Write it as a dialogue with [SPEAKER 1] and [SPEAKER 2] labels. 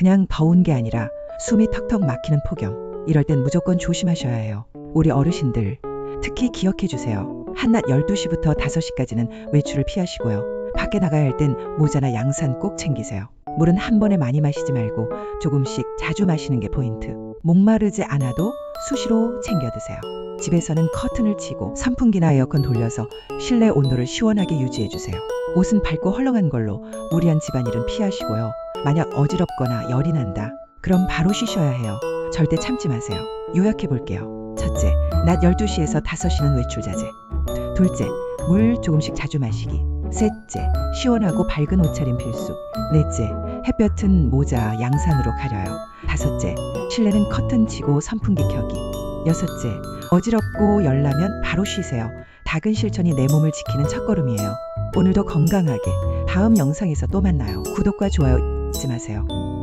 [SPEAKER 1] 그냥 더운 게 아니라 숨이 턱턱 막히는 폭염. 이럴 땐 무조건 조심하셔야 해요. 우리 어르신들 특히 기억해 주세요. 한낮 12시부터 5시까지는 외출을 피하시고요. 밖에 나가야 할 땐 모자나 양산 꼭 챙기세요. 물은 한 번에 많이 마시지 말고 조금씩 자주 마시는 게 포인트. 목마르지 않아도 수시로 챙겨 드세요. 집에서는 커튼을 치고 선풍기나 에어컨 돌려서 실내 온도를 시원하게 유지해 주세요. 옷은 밝고 헐렁한 걸로 무리한 집안일은 피하시고요. 만약 어지럽거나 열이 난다. 그럼 바로 쉬셔야 해요. 절대 참지 마세요. 요약해 볼게요. 첫째, 낮 12시에서 5시는 외출 자제. 둘째, 물 조금씩 자주 마시기. 셋째, 시원하고 밝은 옷차림 필수. 넷째, 햇볕은 모자, 양산으로 가려요. 다섯째, 실내는 커튼 치고 선풍기 켜기. 여섯째, 어지럽고 열나면 바로 쉬세요. 작은 실천이 내 몸을 지키는 첫걸음이에요. 오늘도 건강하게 다음 영상에서 또 만나요. 구독과 좋아요 잊지 마세요.